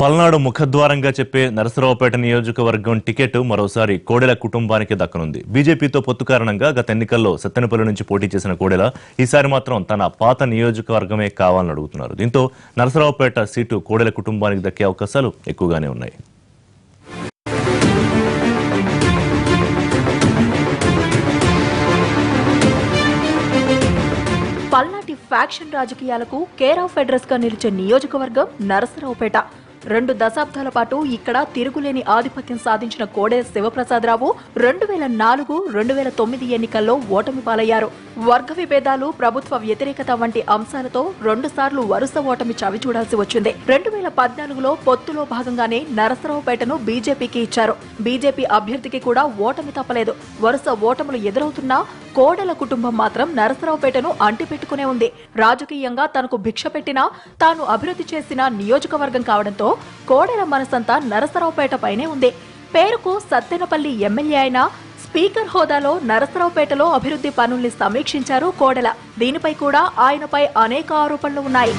పల్నాడు ముఖద్వారంగా చెప్పే నరసరావుపేట నియోజకవర్గం టికెట్ మరోసారి కోడెల కుటుంబానికి దక్కనుంది. బీజేపీతో పొత్తు కారణంగా గత ఎన్నికల్లో సత్తెనపల్లి నుంచి పోటీ చేసిన కోడెల ఈసారి మాత్రం తన పాత నియోజకవర్గమే కావాలని అడుగుతున్నారు. దీంతో నరసరావుపేట సీటు కోడెల కుటుంబానికి దక్కే అవకాశాలు ఎక్కువగానే ఉన్నాయి. పల్నాటి ఫ్యాక్షన్ రాజకీయాలకు కేర్ ఆఫ్ అడ్రస్గా నిలిచే నియోజకవర్గం నరసరావుపేట. రెండు దశాబ్దాల పాటు ఇక్కడ తిరుగులేని ఆధిపత్యం సాధించిన కోడే శివప్రసాదరావు రెండు వేల నాలుగు రెండు వేల తొమ్మిది ఎన్నికల్లో ఓటమి పాలయ్యారు. వర్గ విభేదాలు ప్రభుత్వ వ్యతిరేకత వంటి అంశాలతో రెండు సార్లు వరుస ఓటమి చవిచూడాల్సి వచ్చింది. రెండు వేల పద్నాలుగులో పొత్తులో భాగంగానే నరసరావుపేటను బీజేపీకి ఇచ్చారు. బీజేపీ అభ్యర్థికి కూడా ఓటమి తప్పలేదు. వరుస ఓటములు ఎదురవుతున్నా కోడల కుటుంబం మాత్రం నరసరావుపేటను అంటిపెట్టుకునే ఉంది. రాజకీయంగా తనకు భిక్ష పెట్టినా తాను అభివృద్ధి చేసిన నియోజకవర్గం కావడంతో కోడల మనసంతా నరసరావుపేట పైనే ఉంది. పేరుకు సత్తెనపల్లి ఎమ్మెల్యే అయినా స్పీకర్ హోదాలో నరసరావుపేటలో అభివృద్ధి పనుల్ని సమీక్షించారు కోడల. దీనిపై కూడా ఆయనపై అనేక ఆరోపణలు ఉన్నాయి.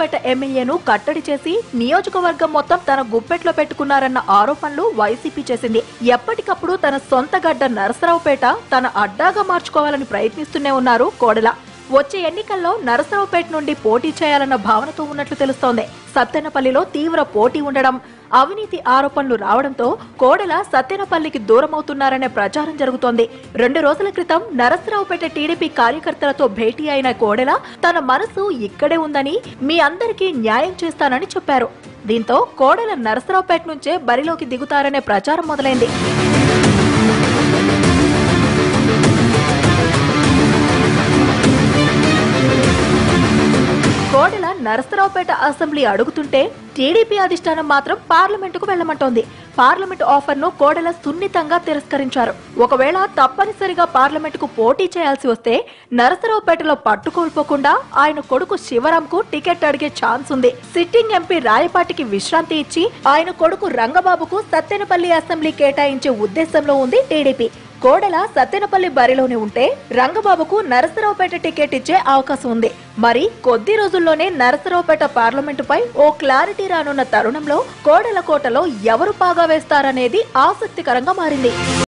నరసరావుపేట ఎమ్మెల్యేను కట్టడి చేసి నియోజకవర్గం మొత్తం తన గుప్పెట్లో పెట్టుకున్నారన్న ఆరోపణలు వైసీపీ చేసింది. ఎప్పటికప్పుడు తన సొంత గడ్డ నరసరావుపేట తన అడ్డాగా మార్చుకోవాలని ప్రయత్నిస్తూనే ఉన్నారు కోడల. వచ్చే ఎన్నికల్లో నరసరావుపేట నుండి పోటీ చేయాలన్న భావనతో ఉన్నట్లు తెలుస్తోంది. సత్తెనపల్లిలో తీవ్ర పోటీ ఉండడం అవినీతి ఆరోపణలు రావడంతో కోడెల సత్తెనపల్లికి దూరమవుతున్నారనే ప్రచారం జరుగుతోంది. రెండు రోజుల క్రితం నరసరావుపేట టీడీపీ కార్యకర్తలతో భేటీ అయిన కోడెల తన మనసు ఇక్కడే ఉందని మీ అందరికీ న్యాయం చేస్తానని చెప్పారు. దీంతో కోడెల నరసరావుపేట నుంచే బరిలోకి దిగుతారనే ప్రచారం మొదలైంది. నరసరావుపేట అసెంబ్లీ అడుగుతుంటే టీడీపీ అధిష్టానం మాత్రం పార్లమెంటుకు వెళ్ళమంటోంది పార్లమెంటు ఆఫర్ను కోడెల సున్నితంగా తిరస్కరించారు. ఒకవేళ తప్పనిసరిగా పార్లమెంటుకు పోటీ చేయాల్సి వస్తే నరసరావుపేటలో పట్టుకోల్పోకుండా ఆయన కొడుకు శివరాంకు టికెట్ అడిగే ఛాన్స్ ఉంది. సిట్టింగ్ ఎంపీ రాయపాటికి విశ్రాంతి ఇచ్చి ఆయన కొడుకు రంగబాబుకు సత్తెనపల్లి అసెంబ్లీ కేటాయించే ఉద్దేశంలో ఉంది టీడీపీ. కోడల సత్తెనపల్లి బరిలోనే ఉంటే రంగబాబుకు నరసరావుపేట టికెట్ ఇచ్చే అవకాశం ఉంది. మరి కొద్ది రోజుల్లోనే నరసరావుపేట పార్లమెంటుపై ఓ క్లారిటీ రానున్న తరుణంలో కోడల కోటలో ఎవరు పాగా వేస్తారనేది ఆసక్తికరంగా మారింది.